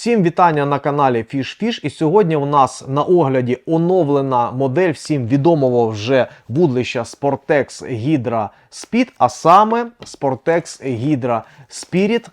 Всім вітання на каналі FishFish. І сьогодні у нас на огляді оновлена модель всім відомого вже будлища Sportex Hydra Speed, а саме Sportex Hydra Spirit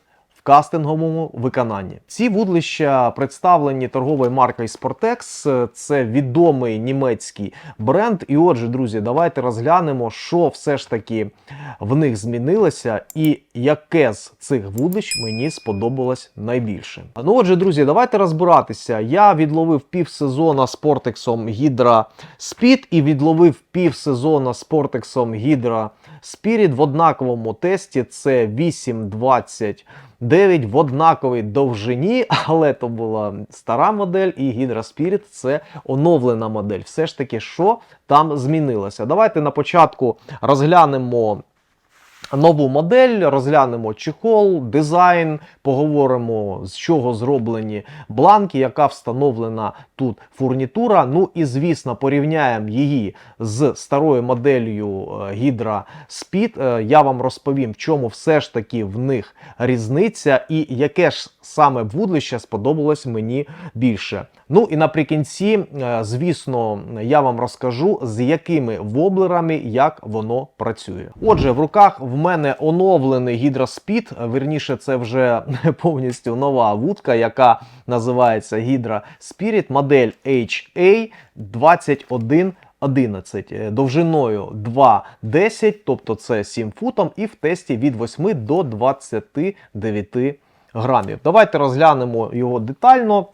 кастинговому виконанні. Ці вудлища представлені торговою маркою Sportex. Це відомий німецький бренд. І отже, друзі, давайте розглянемо, що все ж таки в них змінилося, і яке з цих вудлищ мені сподобалось найбільше. Ну отже, друзі, давайте розбиратися. Я відловив півсезона Sportex Hydra Speed і відловив півсезона Sportex Hydra Spirit в однаковому тесті. Це 8.20. 9 в однаковій довжині, але то була стара модель, і Hydra Spirit це оновлена модель. Все ж таки, що там змінилося? Давайте на початку розглянемо. Нову модель, розглянемо чехол, дизайн, поговоримо, з чого зроблені бланки, яка встановлена тут фурнітура. Ну і звісно, порівняємо її з старою моделлю е, Hydra Speed. Е, Я вам розповім, в чому все ж таки в них різниця, і яке ж саме вудлище сподобалось мені більше. Ну і наприкінці, е, звісно, я вам розкажу, з якими воблерами як воно працює. Отже, в руках в мене оновлений Speed, верніше, це вже повністю нова вудка, яка називається Hydra Spirit, модель HA 21. 11 е, довжиною 2,10, тобто це 7 футом, і в тесті від 8 до 29 грамів. Давайте розглянемо його детально.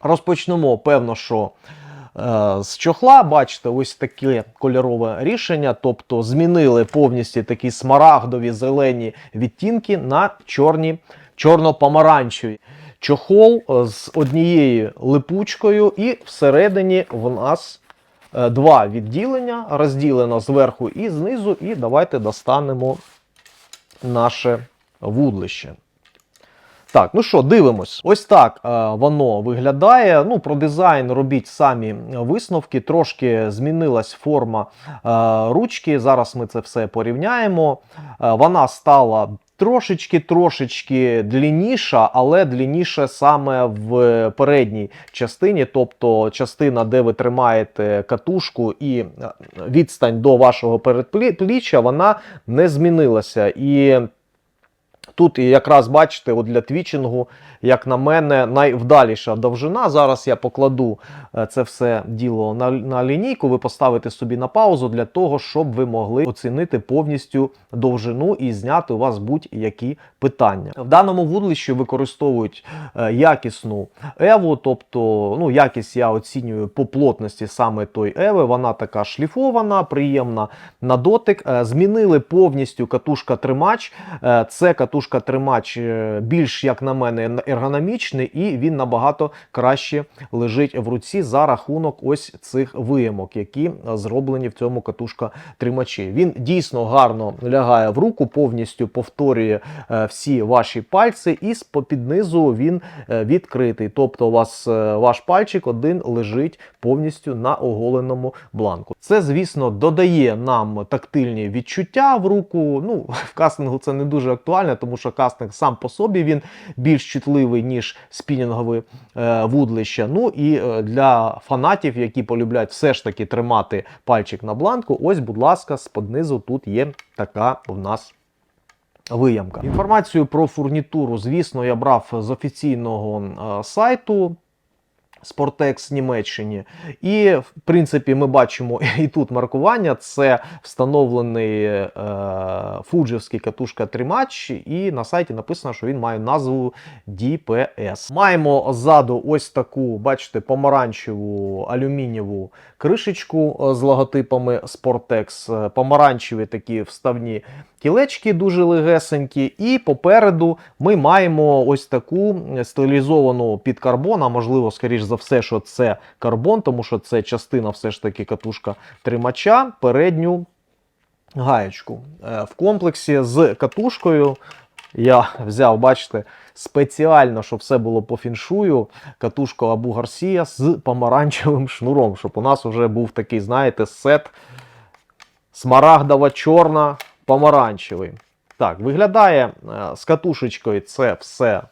Розпочнемо, певно, що з чохла, бачите, ось таке кольорове рішення. Тобто змінили повністю такі смарагдові зелені відтінки на чорні, чорно-помаранчеві. Чохол е, з однією липучкою, і всередині в нас е, два відділення, розділено зверху і знизу. І давайте достанемо наше вудлище. Так, ну що, дивимось. Ось так е, воно виглядає. Ну, про дизайн робіть самі висновки. Трошки змінилась форма е, ручки. Зараз ми це все порівняємо. Е, вона стала трошечки-трошечки длінніша, але длінніша саме в передній частині, тобто частина, де ви тримаєте катушку і е, відстань до вашого передпліччя, вона не змінилася. І Тут якраз бачите, от для твічингу, як на мене, найвдаліша довжина. Зараз я покладу е, це все діло на, на лінійку. Ви поставите собі на паузу для того, щоб ви могли оцінити повністю довжину і зняти у вас будь-які питання. В даному вудлищі використовують е, якісну еву, тобто ну, якість я оцінюю по плотності саме той еви. Вона така шліфована, приємна на дотик. Е, Змінили повністю катушка-тримач. Це катушка тримач більш, як на мене, ергономічний, і він набагато краще лежить в руці за рахунок ось цих виємок, які зроблені в цьому катушка-тримачі. Він дійсно гарно лягає в руку, повністю повторює е, всі ваші пальці, і з під низу він е, відкритий. Тобто, у вас е, ваш пальчик один лежить повністю на оголеному бланку. Це, звісно, додає нам тактильні відчуття в руку. Ну, в кастингу це не дуже актуально, тому що кастинг сам по собі він більш чутливий, ніж спінінгове вудлище. Ну і е, для фанатів, які полюбляють все ж таки тримати пальчик на бланку, ось, будь ласка, з низу тут є така в нас. Виямка. Інформацію про фурнітуру, звісно, я брав з офіційного е, сайту. Спортекс Німеччині. І, в принципі, ми бачимо і тут маркування. Це встановлений е, фуджівський катушка тримач, і на сайті написано, що він має назву DPS. Маємо ззаду ось таку, бачите, помаранчеву алюмінієву кришечку з логотипами Sportex, помаранчеві такі вставні кілечки дуже легесенькі, і попереду ми маємо ось таку стилізовану під карбон, а можливо, скоріш за все, що це карбон, тому що це частина все ж таки катушка тримача, передню гаєчку. Е, В комплексі з катушкою я взяв, бачите, спеціально, щоб все було по фіншую, катушку Абу Гарсія з помаранчевим шнуром, щоб у нас вже був такий, знаєте, сет смарагдово-чорна помаранчевий. Так, виглядає е, з катушечкою це все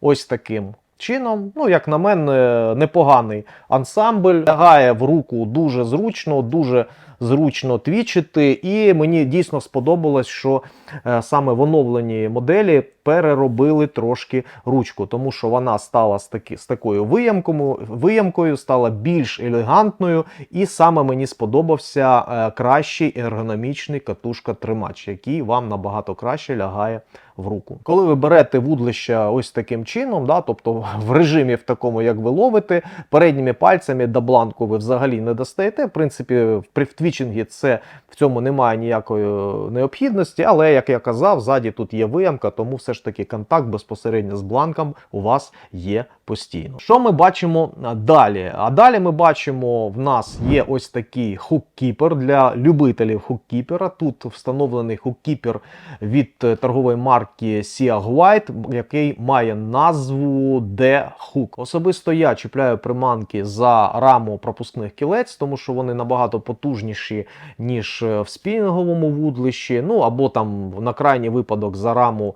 ось таким чином. Ну, як на мене, непоганий ансамбль. Лягає в руку дуже зручно, дуже зручно твічити. І мені дійсно сподобалось, що е, саме в оновленій моделі переробили трошки ручку, тому що вона стала з, таки, з такою виямкою, виямкою, стала більш елегантною, і саме мені сподобався е, кращий ергономічний катушка-тримач, який вам набагато краще лягає в руку. Коли ви берете вудлища ось таким чином, да, тобто в режимі в такому, як ви ловите, передніми пальцями до бланку ви взагалі не достаєте. В принципі, в при це в цьому немає ніякої необхідності, але як я казав, ззаді тут є виямка, тому все ж таки контакт безпосередньо з бланком у вас є постійно. Що ми бачимо далі? А далі ми бачимо, в нас є ось такий хуккіпер для любителів хуккіпера. Тут встановлений хуккіпер від е, торгової марки Sia White, який має назву D-Hook. Особисто я чіпляю приманки за раму пропускних кілець, тому що вони набагато потужніші, ніж е, в спінінговому вудлищі. Ну або там на крайній випадок за раму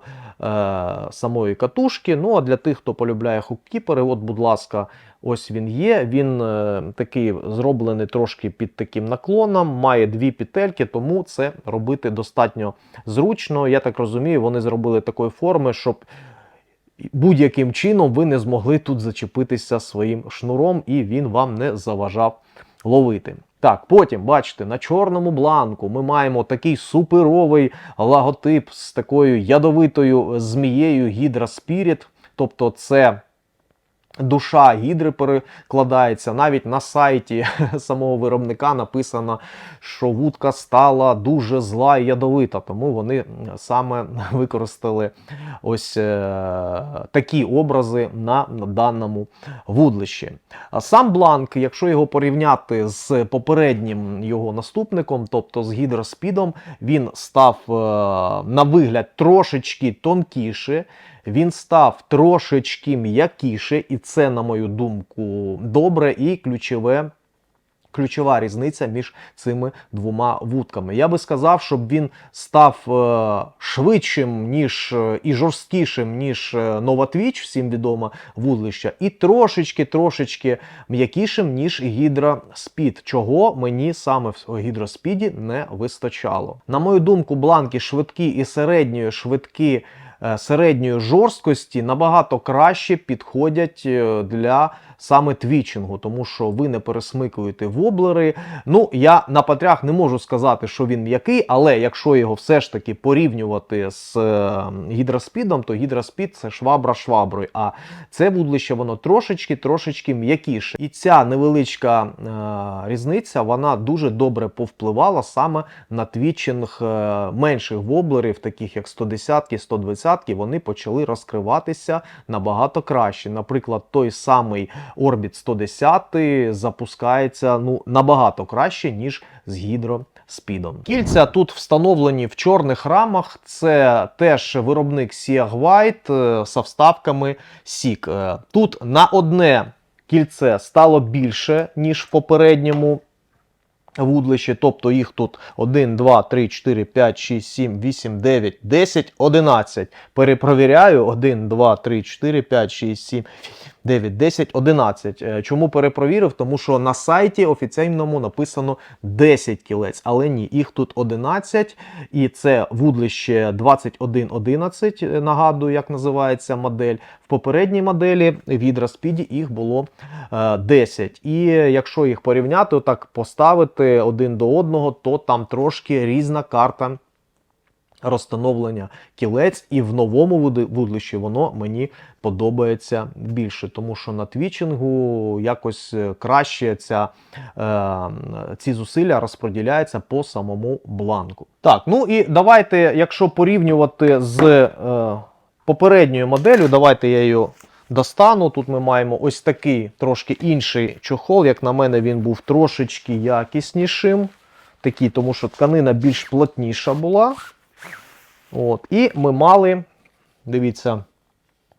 самої катушки. Ну а для тих, хто полюбляє хуккіпери, от, будь ласка, ось він є. Він е, такий зроблений трошки під таким наклоном, має дві петельки, тому це робити достатньо зручно. Я так розумію, вони зробили такої форми, щоб будь-яким чином ви не змогли тут зачепитися своїм шнуром, і він вам не заважав ловити. Так, потім, бачите, на чорному бланку ми маємо такий суперовий логотип з такою ядовитою змією Гідра Спіріт. Тобто це душа гідри перекладається. Навіть на сайті самого виробника написано, що вудка стала дуже зла і ядовита. Тому вони саме використали ось е, такі образи на даному вудлищі. Сам бланк, якщо його порівняти з попереднім його наступником, тобто з гідроспідом, він став е, на вигляд трошечки тонкіше. Він став трошечки м'якіше, і це, на мою думку, добре і ключове. Ключова різниця між цими двома вудками. Я би сказав, щоб він став е, швидшим, ніж е, і жорсткішим, ніж е, Новатвіч, всім відоме вудлища, і трошечки-трошечки м'якішим, ніж гідроспід, чого мені саме в гідроспіді не вистачало. На мою думку, бланки швидкі і середньої швидкі е, середньої жорсткості набагато краще підходять е, для саме твічингу, тому що ви не пересмикуєте воблери. Ну, я на патрях не можу сказати, що він м'який, але якщо його все ж таки порівнювати з е, гідроспідом, то гідроспід це швабра шваброю. А це вудлище воно трошечки трошечки м'якіше. І ця невеличка е, різниця вона дуже добре повпливала саме на твічинг е, менших воблерів, таких як 110 120 вони почали розкриватися набагато краще. Наприклад, той самий Orbit 110 запускається ну, набагато краще, ніж з гідроспідом. Кільця тут встановлені в чорних рамах. Це теж виробник Siag White е, з вставками SIG. Е, Тут на одне кільце стало більше, ніж в попередньому. Вудлище, тобто їх тут 1, 2, 3, 4, 5, 6, 7, 8, 9, 10, 11. Перепровіряю 1, 2, 3, 4, 5, 6, 7, 9, 10, 11. Е, Чому перепровірив? Тому що на сайті офіційному написано 10 кілець, але ні, їх тут 11. І це вудлище 2111, е, нагадую, як називається модель. Попередній моделі в гідроспіді їх було е, 10. І якщо їх порівняти, так поставити один до одного, то там трошки різна карта розстановлення кілець, і в новому вудлищі воно мені подобається більше, тому що на твічингу якось е, краще ця, е, ці зусилля розподіляються по самому бланку. Так, ну і давайте, якщо порівнювати з е, попередньою моделлю, давайте я її достану. Тут ми маємо ось такий трошки інший чохол. Як на мене, він був трошечки якіснішим. Такий, тому що тканина більш плотніша була. От. І ми мали, дивіться,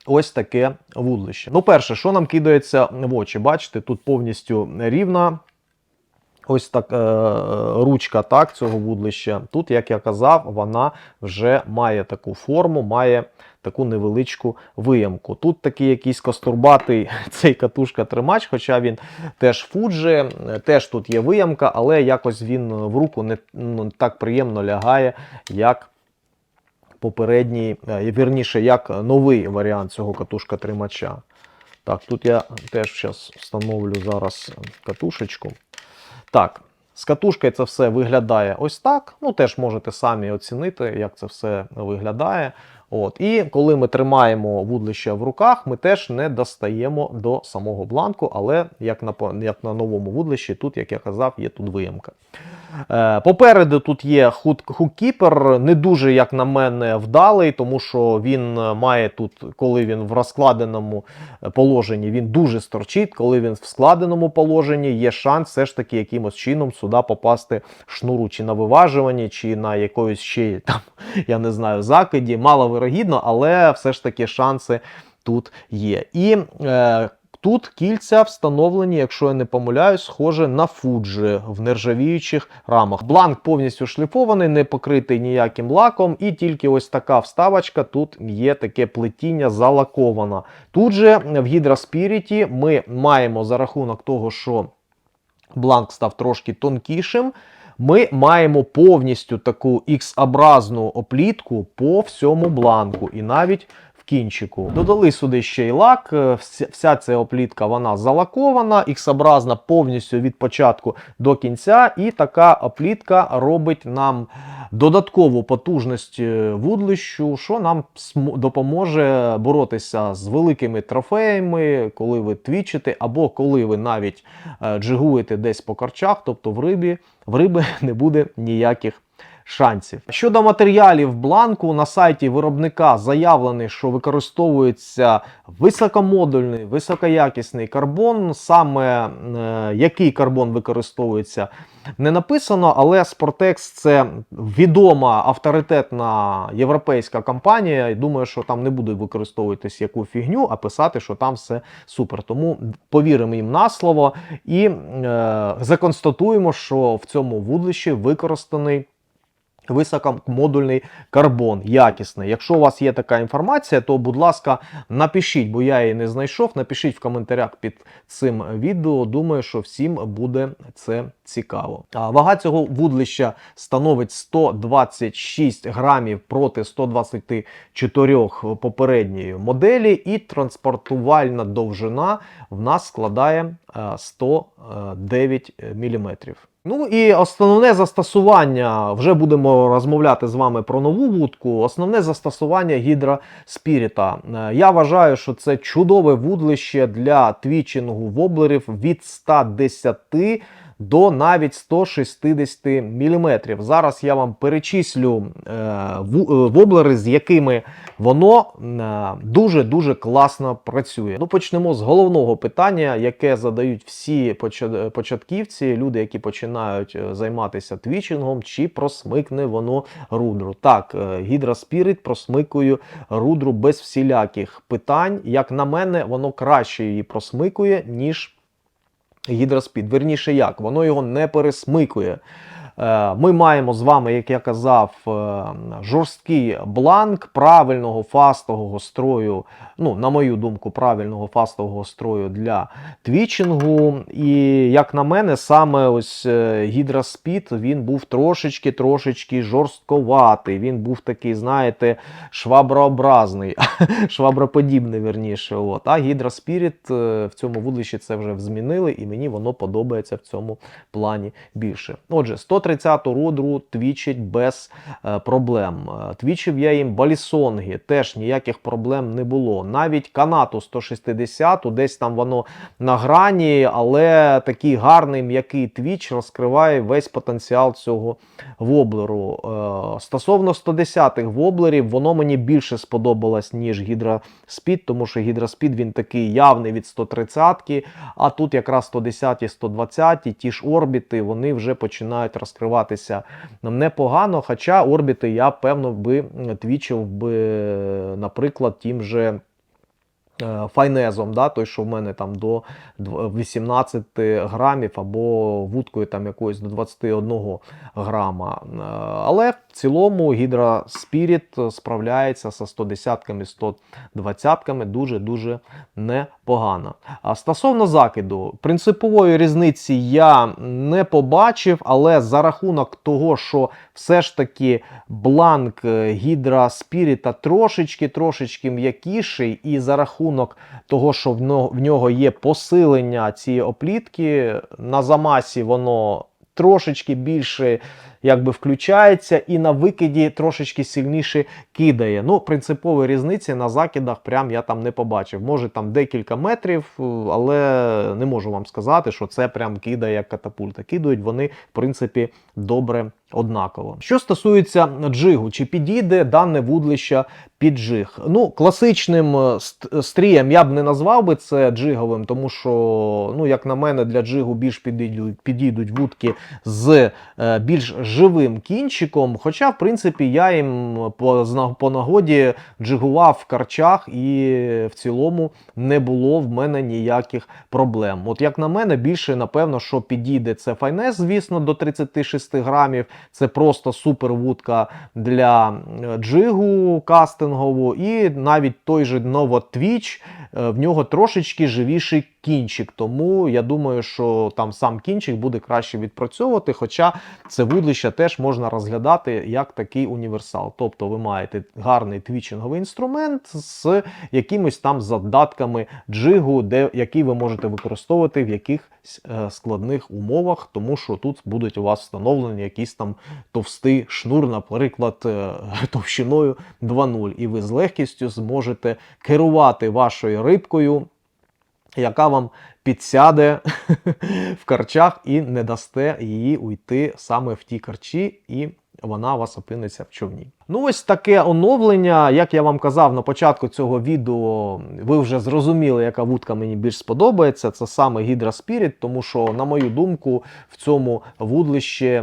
ось таке вудлище. Ну, перше, що нам кидається в очі, бачите, тут повністю рівна Ось так е, ручка так, цього вудлища. Тут, як я казав, вона вже має таку форму, має таку невеличку виямку. Тут такий якийсь костурбатий цей катушка-тримач, хоча він теж фуджи, теж тут є виямка, але якось він в руку не ну, так приємно лягає, як попередній, е, вірніше, як новий варіант цього катушка-тримача. Так, тут я теж зараз встановлю зараз катушечку. Так, з катушкою це все виглядає ось так. Ну, теж можете самі оцінити, як це все виглядає. От. І коли ми тримаємо вудлище в руках, ми теж не достаємо до самого бланку, але як на, як на новому вудлищі, тут, як я казав, є тут виямка. Е, Попереду тут є хук- хуккіпер, не дуже, як на мене, вдалий, тому що він має тут, коли він в розкладеному положенні, він дуже сторчить. Коли він в складеному положенні, є шанс все ж таки якимось чином сюди попасти шнуру, чи на виважуванні, чи на якоїсь ще там, я не знаю, закиді. Маловирогідно, але все ж таки шанси тут є. І е, Тут кільця встановлені, якщо я не помиляюсь, схоже на фуджі в нержавіючих рамах. Бланк повністю шліфований, не покритий ніяким лаком, і тільки ось така вставочка. Тут є таке плетіння залакована. Тут же в Spirit ми маємо за рахунок того, що бланк став трошки тонкішим. Ми маємо повністю таку X-образну оплітку по всьому бланку. І навіть кінчику. Додали сюди ще й лак. е, вся- ця оплітка вона залакована, X-образна повністю від початку до кінця. І така оплітка робить нам додаткову потужність е, вудлищу, що нам допоможе боротися з великими трофеями, коли ви твічите, або коли ви навіть е, джигуєте десь по корчах, тобто в рибі, в риби не буде ніяких шансів. Щодо матеріалів бланку, на сайті виробника заявлено, що використовується високомодульний, високоякісний карбон. Саме е, який карбон використовується, не написано, але Sportex це відома авторитетна європейська компанія. Думаю, що там не буде використовуватись яку фігню, а писати, що там все супер. Тому повіримо їм на слово і е, законстатуємо, що в цьому вудлищі використаний. Високомодульний карбон, якісний. Якщо у вас є така інформація, то, будь ласка, напишіть, бо я її не знайшов. Напишіть в коментарях під цим відео. Думаю, що всім буде це цікаво. Вага цього вудлища становить 126 грамів проти 124 попередньої моделі, і транспортувальна довжина в нас складає е, 109 мм. Ну і основне застосування, вже будемо розмовляти з вами про нову вудку. Основне застосування гідра спіріта. Е, Я вважаю, що це чудове вудлище для твічингу воблерів від 110 до навіть 160 мм. Зараз я вам перечислю е, е, воблери, з якими воно дуже-дуже класно працює. Ну, почнемо з головного питання, яке задають всі початківці, люди, які починають е, займатися твічингом, чи просмикне воно рудру. Так, е, Spirit просмикує рудру без всіляких питань. Як на мене, воно краще її просмикує, ніж гідроспід. Верніше як, воно його не пересмикує. Е, Ми маємо з вами, як я казав, е, жорсткий бланк правильного фастового строю. Ну, на мою думку, правильного фастового строю для твічингу. І як на мене, саме ось е, гідроспід він був трошечки трошечки жорстковатий. Він був такий, знаєте, шваброобразний, шваброподібний, верніше. От. А гідроспіріт в цьому вудлищі це вже змінили, і мені воно подобається в цьому плані більше. Отже, 130-ту рудру твічить без е, проблем. Е, Твічив я їм балісонги, теж ніяких проблем не було. Навіть канату 160, десь там воно на грані, але такий гарний м'який твіч розкриває весь потенціал цього воблеру. Е, Стосовно 110-х воблерів, воно мені більше сподобалось, ніж гідроспід, тому що гідроспід він такий явний від 130-ки, а тут якраз 110 120 ті ж орбіти, вони вже починають розкриватися непогано. Хоча орбіти я, певно, би твічив би, наприклад, тим же е, файнезом, да, той, що в мене там до 18 грамів, або вудкою там якоюсь до 21 грама. Е, Але в цілому Hydra Spirit справляється зі 110-ками, 120-ками дуже-дуже непогано. А стосовно закиду, принципової різниці я не побачив, але за рахунок того, що все ж таки бланк е, Hydra Spirit трошечки трошечки м'якіший, і за рахунок того, що в нього є посилення цієї оплітки, на замасі воно трошечки більше якби включається, і на викиді трошечки сильніше кидає. Ну, принципової різниці на закидах прям я там не побачив. Може там декілька метрів, е, але не можу вам сказати, що це прям кидає як катапульта. Кидають вони, в принципі, добре однаково. Що стосується джигу, чи підійде дане вудлище під джиг? Ну, класичним е, стрієм я б не назвав би це джиговим, тому що, ну, як на мене, для джигу більш підійдуть, підійдуть вудки з е, більш живим кінчиком. Хоча, в принципі, я їм по, по нагоді джигував в карчах, і в цілому не було в мене ніяких проблем. От як на мене, більше напевно, що підійде це файнес, звісно, до 36 грамів. Це просто супер вудка для е, джигу кастингову, і навіть той же Twitch, е, в нього трошечки живіший кінчик. Тому я думаю, що там сам кінчик буде краще відпрацьовувати. Хоча це вудлище теж можна розглядати як такий універсал. Тобто ви маєте гарний твічинговий інструмент з якимись там задатками джигу, де, який ви можете використовувати в якихось е, складних умовах, тому що тут будуть у вас встановлені якісь там товстий шнур, наприклад, е, товщиною 2.0, і ви з легкістю зможете керувати вашою рибкою яка вам підсяде в карчах і не дасте її уйти саме в ті карчі, і вона вас опиниться в човні. Ну, ось таке оновлення. Як я вам казав на початку цього відео, ви вже зрозуміли, яка вудка мені більш сподобається. Це саме Hydra Spirit, тому що, на мою думку, в цьому вудлищі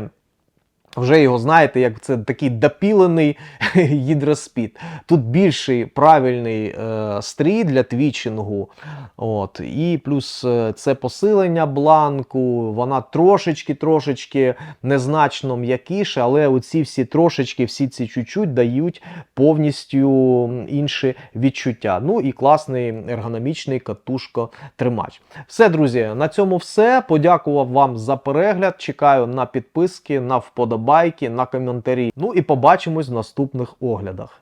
вже його знаєте, як це такий допілений гідроспід. Тут більший правильний е, стрій для твічингу. От. І плюс е, це посилення бланку, вона трошечки-трошечки незначно м'якіше, але оці всі трошечки, всі ці чуть-чуть дають повністю інші відчуття. Ну і класний ергономічний катушко-тримач. Все, друзі, на цьому все. Подякував вам за перегляд. Чекаю на підписки, на вподобайки, на коментарі. Ну і побачимось в наступних оглядах.